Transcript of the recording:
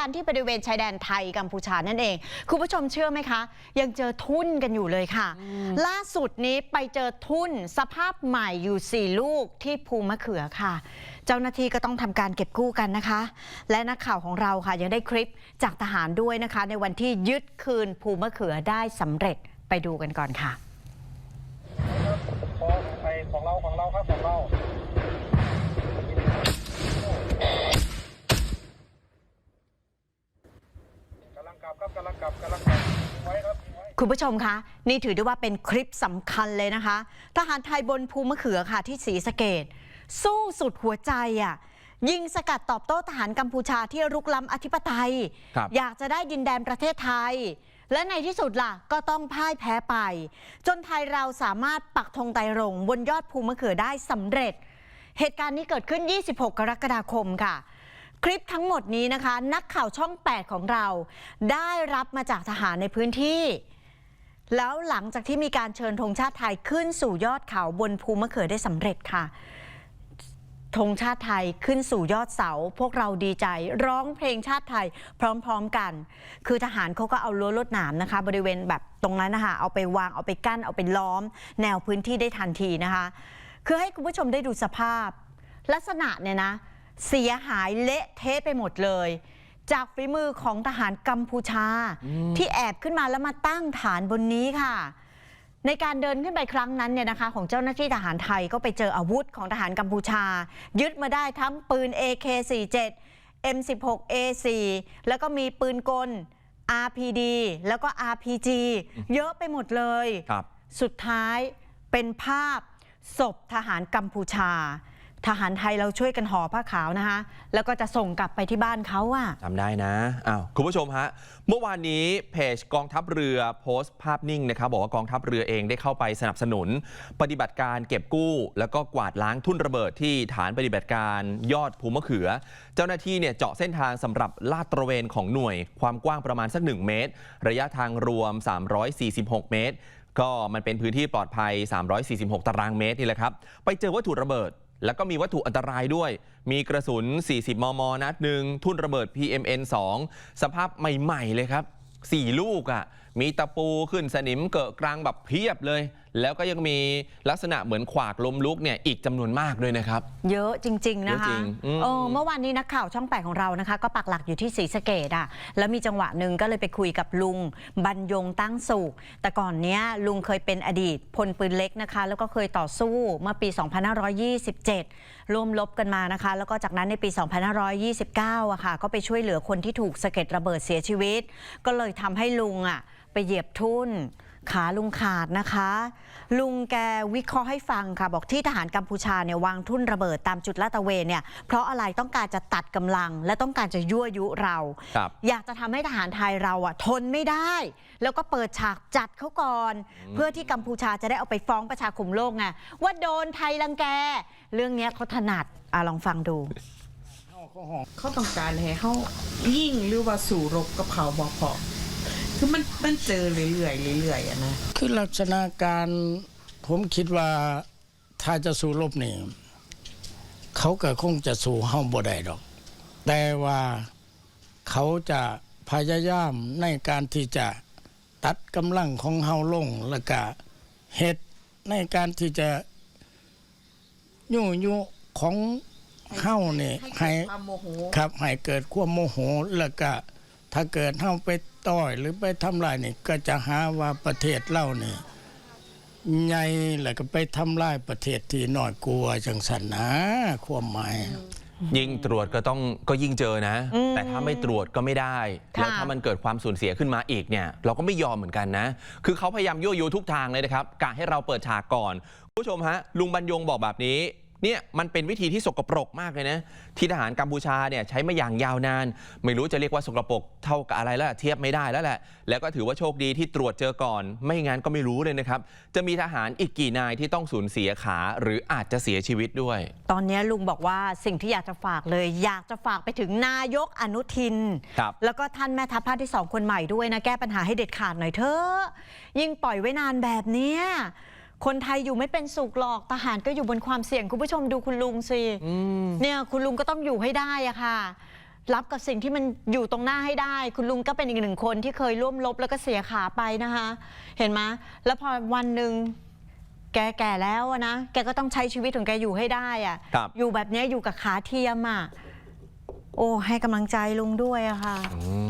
การณ์ที่บริเวณชายแดนไทยกัมพูชานั่นเอง คุณผู้ชมเชื่อไหมคะ ยังเจอทุ่นกันอยู่เลยค่ะ ล่าสุดนี้ไปเจอทุ่นสภาพใหม่อยู่ 4 ลูกที่ภูมะเขือค่ะ เจ้าหน้าที่ก็ต้องทำการเก็บกู้กันนะคะ และนักข่าวของเราค่ะ ยังได้คลิปจากทหารด้วยนะคะ ในวันที่ยึดคืนภูมะเขือได้สำเร็จไปดูกันก่อนค่ะของไปของเราของเราครับของเรากำลังกลับครับกำลังกลับกำลังกลับยิงไว้ครับยิงไว้ คุณผู้ชมคะนี่ถือได้ว่าเป็นคลิปสำคัญเลยนะคะ ทหารไทยบนภูมะเขือค่ะ ที่ศรีสะเกดสู้สุดหัวใจอะยิงสกัดตอบโต้ทหารกัมพูชาที่รุกล้ำอธิปไตยครับอยากจะได้ดินแดนประเทศไทย และในที่สุดล่ะ ก็ต้องพ่ายแพ้ไป จนไทยเราสามารถปักธงไตรรงค์บนยอดภูมะเขือได้สำเร็จ เหตุการณ์นี้เกิดขึ้น 26 กรกฎาคมค่ะ คลิปทั้งหมดนี้นะคะ นักข่าวช่อง 8 ของเรา ได้รับมาจากทหารในพื้นที่ แล้วหลังจากที่มีการเชิญธงชาติไทยขึ้นสู่ยอดเขาบนภูมะเขือได้สำเร็จค่ะธงชาติไทยขึ้นสู่ยอดเสา พวกเราดีใจ ร้องเพลงชาติไทยพร้อมๆกัน คือทหารเขาก็เอารั้วลวดหนามนะคะ บริเวณแบบตรงนั้นนะคะเอาไปวางเอาไปกั้นเอาไปล้อม แนวพื้นที่ได้ทันทีนะคะ คือให้คุณผู้ชมได้ดูสภาพ ลักษณะเนี่ยนะ เสียหายเละเทะไปหมดเลย จากฝีมือของทหารกัมพูชา ที่แอบขึ้นมาแล้วมาตั้งฐานบนนี้ค่ะ ในการเดินขึ้นไปครั้งนั้นเนี่ยนะคะ ของเจ้าหน้าที่ทหารไทยก็ไปเจออาวุธของทหารกัมพูชา ยึดมาได้ทั้งปืน AK47 M16A4 แล้วก็มีปืนกล RPD แล้วก็ RPG เยอะไปหมดเลยครับสุดท้ายเป็นภาพศพทหารกัมพูชา ทหารไทยเราช่วยกันห่อผ้าขาวนะคะ แล้วก็จะส่งกลับไปที่บ้านเขาอะจำได้นะอ้าวคุณผู้ชมฮะ เมื่อวานนี้เพจกองทัพเรือโพสต์ภาพนิ่งนะครับ บอกว่ากองทัพเรือเองได้เข้าไปสนับสนุน ปฏิบัติการเก็บกู้ แล้วก็กวาดล้างทุ่นระเบิดที่ฐานปฏิบัติการยอดภูมะเขือ เจ้าหน้าที่เนี่ยเจาะเส้นทางสำหรับลาดตระเวนของหน่วย ความกว้างประมาณสัก 1 เมตร ระยะทางรวม 346 เมตร ก็มันเป็นพื้นที่ปลอดภัย 346 ตารางเมตรนี่แหละครับ ไปเจอวัตถุระเบิด แล้วก็มีวัตถุอันตรายด้วย มีกระสุน 40 มม นัดหนึ่ง ทุ่นระเบิด PMN 2 สภาพใหม่ ๆ เลยครับ 4 ลูกอะ่ะ มีตะปูขึ้นสนิมเกอะกลางแบบเพียบเลยแล้วก็ยังมีลักษณะเหมือนขวากลมลุกเนี่ยอีกจำนวนมากด้วยนะครับ เยอะจริง ๆ นะคะเยอะจริงอืม เออเมื่อวานนี้นักข่าวช่องแปดของเรานะคะ ก็ปักหลักอยู่ที่ศรีสะเกดอะ แล้วมีจังหวะหนึ่งก็เลยไปคุยกับลุงบรรยงตั้งสุข แต่ก่อนเนี้ยลุงเคยเป็นอดีตพลปืนเล็กนะคะ แล้วก็เคยต่อสู้เมื่อปี 2527 ร่วมลบกันมานะคะ แล้วก็จากนั้นในปี 2529อะค่ะ ก็ไปช่วยเหลือคนที่ถูกสะเก็ดระเบิดเสียชีวิต ก็เลยทำให้ลุงอะไปเหยียบทุ่น ขาลุงขาดนะคะ ลุงแกวิเคราะห์ให้ฟังค่ะ บอกที่ทหารกัมพูชาเนี่ยวางทุ่นระเบิดตามจุดลาดตระเวนเนี่ยเพราะอะไรต้องการจะตัดกำลัง และต้องการจะยั่วยุเรา ครับอยากจะทำให้ทหารไทยเราอะทนไม่ได้ แล้วก็เปิดฉากจัดเขาก่อน เพื่อที่กัมพูชาจะได้เอาไปฟ้องประชาคมโลกไงว่าโดนไทยรังแก เรื่องเนี้ยเขาถนัดอะลองฟังดู เขาต้องการให้เขายิ่งหรือว่าสู่รบกับเขาบ่พอ คือมันมันเจอเรื่อยๆเรื่อยๆอะนะคือลักษณะการผมคิดว่าถ้าจะสู้รบนี่เขาก็คงจะสู้เฮาบ่ได้ดอก แต่ว่าเขาจะพยายามในการที่จะตัดกำลังของเฮาลงแล้วก็เฮ็ดในการที่จะยุ่ยุของเฮานี่ให้ความโมโห ครับให้เกิดความโมโหแล้วก็ ถ้าเกิดเฮาไปต่อยหรือไปทำลายนี่ก็จะหาว่าประเทศเล่านี่ใหญ่แล้วก็ไปทำลายประเทศที่น้อยกลัวจังสันนะความหมายยิ่งตรวจก็ต้องก็ยิ่งเจอนะอืมแต่ถ้าไม่ตรวจก็ไม่ได้ค่ะแล้วถ้ามันเกิดความสูญเสียขึ้นมาอีกเนี่ย เราก็ไม่ยอมเหมือนกันนะ คือเขาพยายามยั่วยุทุกทางเลยนะครับกะให้เราเปิดฉากก่อนคุณผู้ชมฮะ ลุงบรรยงบอกแบบนี้ เนี่ยมันเป็นวิธีที่สกปรกมากเลยนะ ที่ทหารกัมพูชาเนี่ยใช้มาอย่างยาวนาน ไม่รู้จะเรียกว่าสกปรกเท่ากับอะไรแล้วเทียบไม่ได้แล้วแหละ แล้วก็ถือว่าโชคดีที่ตรวจเจอก่อน ไม่งั้นก็ไม่รู้เลยนะครับ จะมีทหารอีกกี่นายที่ต้องสูญเสียขาหรืออาจจะเสียชีวิตด้วย ตอนนี้ลุงบอกว่าสิ่งที่อยากจะฝากเลย อยากจะฝากไปถึงนายกอนุทินครับแล้วก็ท่านแม่ทัพภาคที่สองคนใหม่ด้วยนะแก้ปัญหาให้เด็ดขาดหน่อยเถอะยิ่งปล่อยไว้นานแบบเนี้ย คนไทยอยู่ไม่เป็นสุขหรอกทหารก็อยู่บนความเสี่ยงคุณผู้ชมดูคุณลุงสิอืมเนี่ยคุณลุงก็ต้องอยู่ให้ได้อะค่ะ รับกับสิ่งที่มันอยู่ตรงหน้าให้ได้ คุณลุงก็เป็นอีกหนึ่งคนที่เคยร่วมรบแล้วก็เสียขาไปนะคะ เห็นไหมแล้วพอวันหนึ่งแกแก่แล้วอะนะแกก็ต้องใช้ชีวิตของแกอยู่ให้ได้อะครับอยู่แบบเนี้ยอยู่กับขาเทียมอะโอ้ให้กำลังใจลุงด้วยอะค่ะ